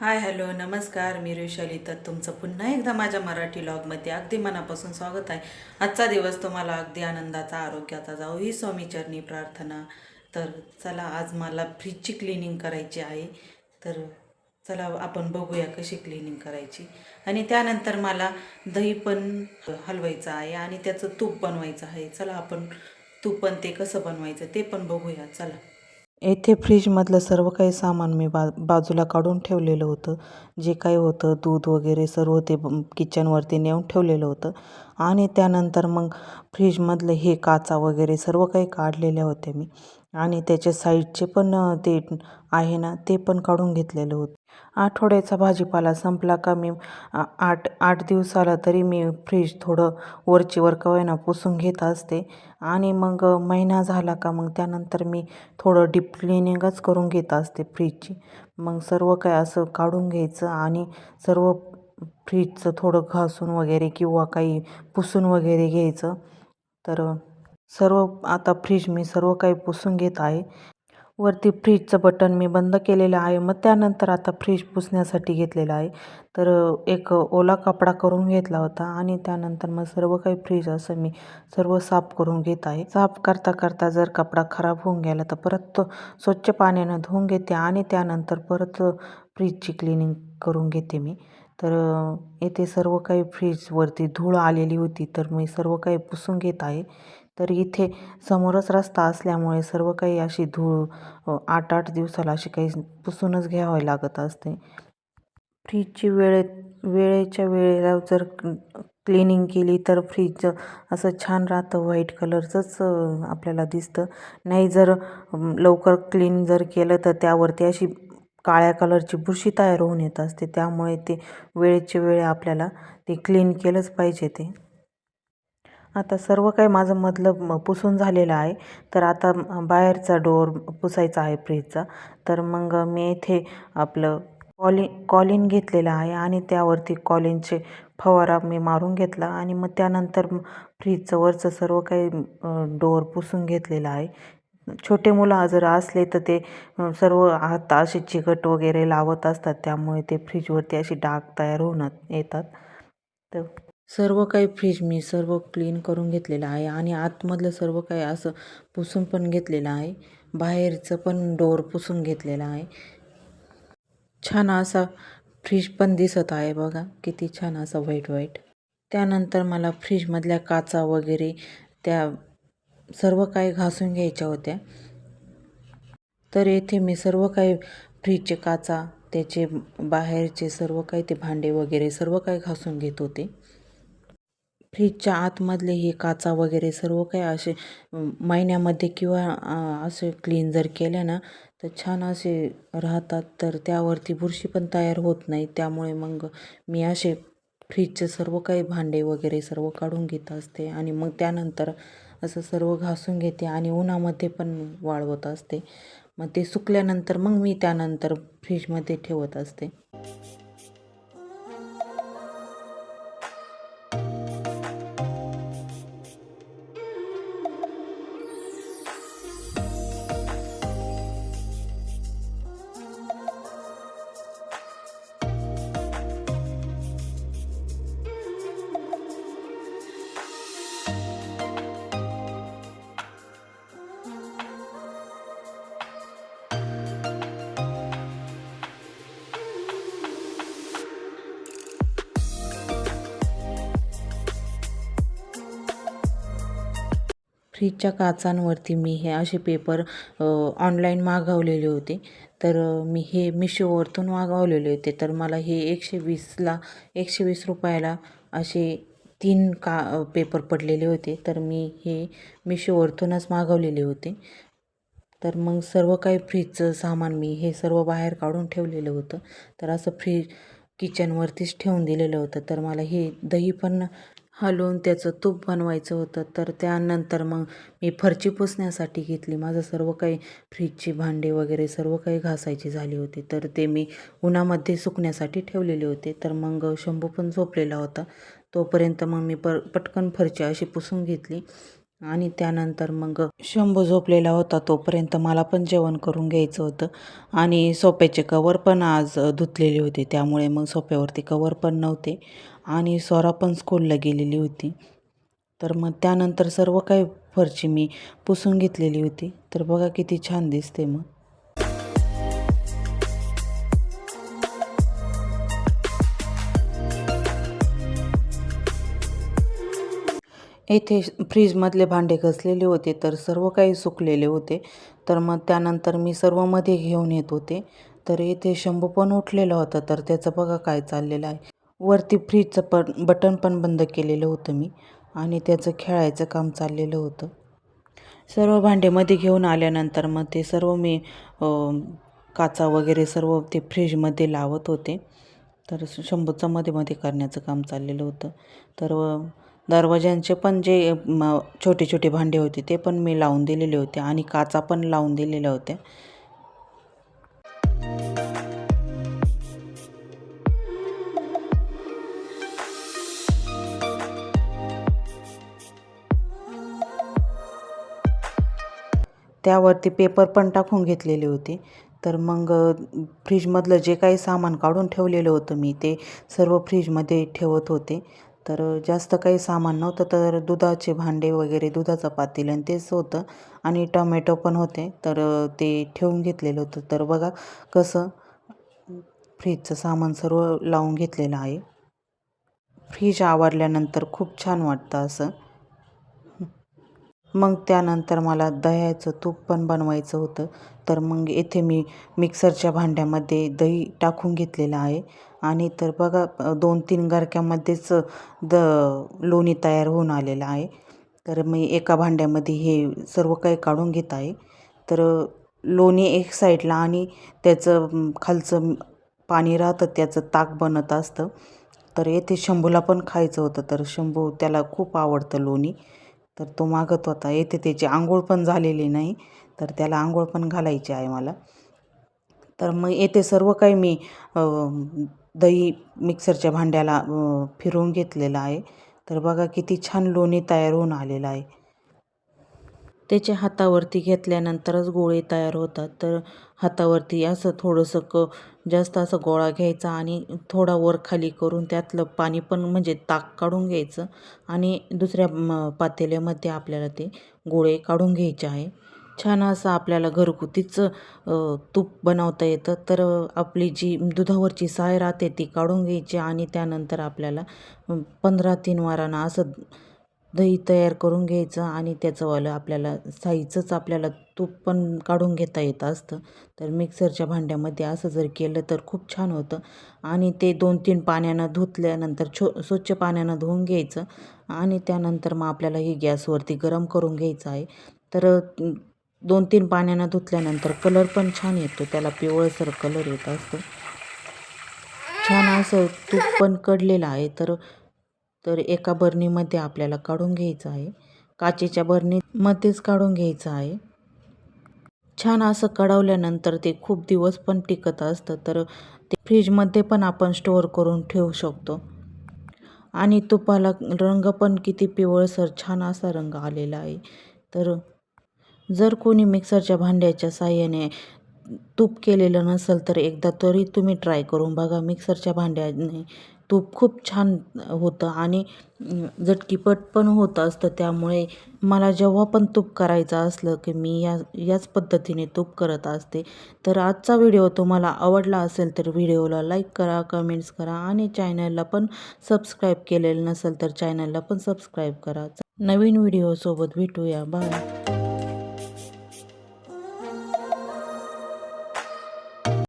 Hi hello नमस्कार मी रुशाली. तर तुमचं पुन्हा एकदा माझ्या मराठी लॉगमध्ये अगदी मनापासून स्वागत आहे. आजचा दिवस तुम्हाला अगदी आनंदाचा आरोग्याचा जाऊ ही स्वामीचरणी प्रार्थना. तर चला आज मला फ्रीजची क्लिनिंग करायची आहे. तर चला आपण बघूया कशी क्लिनिंग करायची. आणि त्यानंतर मला दही पण हलवायचं आहे आणि त्याचं तूप बनवायचं आहे. चला आपण तूप पण ते कसं बनवायचं ते पण बघूया. चला. येथे फ्रीजमधलं सर्व काही सामान मी बा बाजूला काढून ठेवलेलं होतं. जे काही होतं दूध वगैरे सर्व ते किचनवरती नेऊन ठेवलेलं होतं. आणि त्यानंतर मग फ्रीजमधलं हे काचा वगैरे सर्व काही काढलेल्या होत्या मी. आणि त्याच्या साईडचे पण ते आहे ना ते पण काढून घेतलेलं होतं. आठवड्याचा भाजीपाला संपला का मी आ- आठ आठ दिवसाला तरी मी फ्रीज थोडं वरची वर कवयना पुसून घेत असते. आणि मग महिना झाला का मग त्यानंतर मी थोडं डीप क्लिनिंगच करून घेत असते फ्रीजची मग सर्व काय असं काढून घ्यायचं आणि सर्व फ्रीजचं थोडं घासून वगैरे किंवा काही पुसून वगैरे घ्यायचं. तर सर्व आता फ्रीज मी सर्व काही पुसून घेत आहे. वरती फ्रीजचं बटन मी बंद केलेलं आहे. मग त्यानंतर आता फ्रीज पुसण्यासाठी घेतलेलं आहे. तर एक ओला कपडा करून घेतला होता आणि त्यानंतर मग सर्व काही फ्रीज असं मी सर्व साफ करून घेत आहे. साफ करता करता जर कपडा खराब होऊन गेला तर परत तो स्वच्छ पाण्यानं धुवून घेते आणि त्यानंतर परत फ्रीजची क्लिनिंग करून घेते मी. तर येथे सर्व काही फ्रीजवरती धूळ आलेली होती तर मी सर्व काही पुसून घेत आहे. तर इथे समोरच रस्ता असल्यामुळे सर्व काही अशी धूळ आठ आठ दिवसाला अशी काही पुसूनच घ्यावी लागत असते. फ्रीजची वेळेत वेळेच्या वेळेला जर क्लिनिंग केली तर फ्रीज असं छान राहतं व्हाईट कलरचंच आपल्याला दिसतं. नाही जर लवकर क्लीन जर केलं तर त्यावरती अशी काळ्या कलरची बुरशी तयार होऊन येत असते. त्यामुळे ते वेळेच्या वेळे आपल्याला ते क्लीन केलंच पाहिजे ते. आता सर्व काही माझं मधलं पुसून झालेलं आहे. तर आता बाहेरचा डोअर पुसायचा आहे फ्रीजचा. तर मग मी इथे आपलं कॉलिन कॉलिन घेतलेलं आहे आणि त्यावरती कॉलिनचे फवारा मी मारून घेतला आणि मग त्यानंतर फ्रीजचं वरचं सर्व काही डोअर पुसून घेतलेलं आहे. छोटे मुलं जर असले तर ते सर्व हात असे चिकट वगैरे लावत असतात. त्यामुळे ते फ्रीजवरती अशी डाग तयार होऊन येतात. तर सर्व काही फ्रीज मी सर्व क्लीन करून घेतलेलं आहे आणि आतमधलं सर्व काही असं पुसून पण घेतलेलं आहे. बाहेरचं पण डोअर पुसून घेतलेलं आहे. छान असा फ्रीज पण दिसत आहे बघा किती छान असा व्हाईट व्हाईट त्यानंतर मला फ्रीजमधल्या काचा वगैरे त्या सर्व काही घासून घ्यायच्या होत्या. तर येथे मी सर्व काही फ्रीजचे काचा त्याचे बाहेरचे सर्व काही ते भांडे वगैरे सर्व काही घासून घेत होते. फ्रीजच्या आतमधले हे काचा वगैरे सर्व काही असे महिन्यामध्ये किंवा असे क्लीन जर केल्या ना तर छान असे राहतात. तर त्यावरती बुरशी पण तयार होत नाही. त्यामुळे मग मी असे फ्रीजचे सर्व काही भांडे वगैरे सर्व काढून घेत असते आणि मग त्यानंतर असं सर्व घासून घेते आणि उन्हामध्ये पण वाळवत असते. मग ते सुकल्यानंतर मग मी त्यानंतर फ्रीजमध्ये ठेवत असते. फ्रीजच्या काचांवरती मी हे असे पेपर ऑनलाईन मागवलेले होते. तर मी हे मिशोवरतून मागवलेले होते. तर मला हे एकशे वीसला एकशे वीस रुपयाला असे तीन का पेपर पडलेले होते. तर मी हे मिशोवरतूनच मागवलेले होते. तर मग सर्व काही फ्रीजचं सामान मी हे सर्व बाहेर काढून ठेवलेलं होतं. तर असं फ्रीज किचनवरतीच ठेवून दिलेलं होतं. तर मला हे दही पण हलवून त्याचं तूप बनवायचं होतं तर त्यानंतर मग मी फरची पुसण्यासाठी घेतली. माझं सर्व काही फ्रीजची भांडे वगैरे सर्व काही घासायची झाली होती. तर ते मी उन्हामध्ये सुकण्यासाठी ठेवलेले होते. तर मग शंभू पण झोपलेला होता. तोपर्यंत मग मी पर पटकन फरची अशी पुसून घेतली. आणि त्यानंतर मग शंभू झोपलेला होता. तोपर्यंत मला पण जेवण करून घ्यायचं होतं. आणि सोप्याचे कवर पण आज धुतलेले होते. त्यामुळे मग सोप्यावरती कवर पण नव्हते. आणि स्वरा पण स्कूलला गेलेली होती. तर मग त्यानंतर सर्व काही फरची मी पुसून घेतलेली होती. तर बघा किती छान दिसते मग. येथे फ्रीजमधले भांडे घसलेले होते तर सर्व काही सुकलेले होते. तर मग त्यानंतर मी सर्वमध्ये घेऊन येत होते. तर इथे शंभू पण उठलेला होता तर त्याचं बघा काय चाललेलं आहे. वरती फ्रीजचं पण बटन पण बंद केलेलं होतं मी आणि त्याचं खेळायचं काम चाललेलं होतं. सर्व भांडेमध्ये घेऊन आल्यानंतर मग ते सर्व मी काचा वगैरे सर्व ते फ्रीजमध्ये लावत होते. तर शंभूचं मध्ये मध्ये करण्याचं काम चाललेलं होतं. तर दरवाज्यांचे पण जे छोटे छोटे भांडे होते ते पण मी लावून दिलेले होते आणि काचा पण लावून दिलेल्या होत्या. त्यावरती पेपर पण टाकून घेतलेले होते. तर मग फ्रीजमधलं जे काही सामान काढून ठेवलेलं होतं मी ते सर्व फ्रीजमध्ये ठेवत होते. तर जास्त काही सामान नव्हतं तर दुधाचे भांडे वगैरे दुधाचं पातेलं आणि तेच होतं. आणि टोमॅटो पण होते तर ते ठेवून घेतलेलं होतं. तर बघा कसं फ्रीजचं सामान सर्व लावून घेतलेलं आहे. फ्रीज आवरल्यानंतर खूप छान वाटतं असं. मग त्यानंतर मला दह्याचं तूप पण बनवायचं होतं. तर मग येथे मी मिक्सरच्या भांड्यामध्ये दही टाकून घेतलेलं आहे. आणि तर बघा दोन तीन गारक्यामध्येच द लोणी तयार होऊन आलेलं आहे. तर मी एका भांड्यामध्ये हे सर्व काही काढून घेत आहे. तर लोणी एक साईडला आणि त्याचं खालचं पाणी राहतं त्याचं ताक बनत असतं. तर येथे शंभूला पण खायचं होतं. तर शंभू त्याला खूप आवडतं लोणी. तर तो मागत होता. येथे त्याची आंघोळ पण झालेली नाही तर त्याला आंघोळ पण घालायची आहे मला. तर मग येथे सर्व काही मी दही मिक्सरच्या भांड्याला फिरवून घेतलेलं आहे. तर बघा किती छान लोणी तयार होऊन आलेलं आहे. त्याच्या हातावरती घेतल्यानंतरच गोळे तयार होतात. तर हातावरती असं थोडंसं क जास्त असं गोळा घ्यायचा आणि थोडा वर खाली करून त्यातलं पाणी पण म्हणजे ताक काढून घ्यायचं आणि दुसऱ्या म पातेल्यामध्ये आपल्याला ते गोळे काढून घ्यायचे आहे. छान असं आपल्याला घरगुतीच तूप बनवता येतं. तर आपली जी दुधावरची साय राहते ती काढून घ्यायची आणि त्यानंतर आपल्याला पंधरा तीन वारांना असं दही तयार करून घ्यायचं आणि त्याचंवालं आपल्याला साईचंच आपल्याला तूप पण काढून घेता येत असतं. तर मिक्सरच्या भांड्यामध्ये असं जर केलं तर खूप छान होतं. आणि ते दोन तीन पाण्यानं धुतल्यानंतर छो स्वच्छ पाण्यानं धुवून घ्यायचं. आणि त्यानंतर मग आपल्याला हे गॅसवरती गरम करून घ्यायचं आहे. तर दोन तीन पाण्यानं धुतल्यानंतर कलर पण छान येतो. त्याला पिवळसर कलर येत असतो. छान असं तूप पण कडलेलं आहे. तर तर एका बरणीमध्ये आपल्याला काढून घ्यायचं आहे. काचेच्या बरणीमध्येच काढून घ्यायचं आहे. छान असं कढवल्यानंतर ते खूप दिवस पण टिकत असतं तर ते फ्रीजमध्ये पण आपण स्टोअर करून ठेवू शकतो. आणि तुपाला रंग पण किती पिवळसर छान असा रंग आलेला आहे. तर जर कोणी मिक्सरच्या भांड्याच्या साह्याने तूप केलेलं नसेल तर एकदा तरी तुम्ही ट्राय करून बघा मिक्सरच्या भांड्याने तूप खूप छान होतं आणि अं, झटकीपट पण होत असतं त्यामुळे मला जेव्हा पण तूप करायचं असलं की मी या याच पद्धतीने तूप करत असते. तर आजचा व्हिडिओ तुम्हाला आवडला असेल तर व्हिडिओला लाईक करा कमेंट्स करा आणि चॅनलला पण सबस्क्राईब केलेलं नसेल तर चॅनलला पण सबस्क्राईब करा. नवीन व्हिडिओसोबत भेटूया. बाय.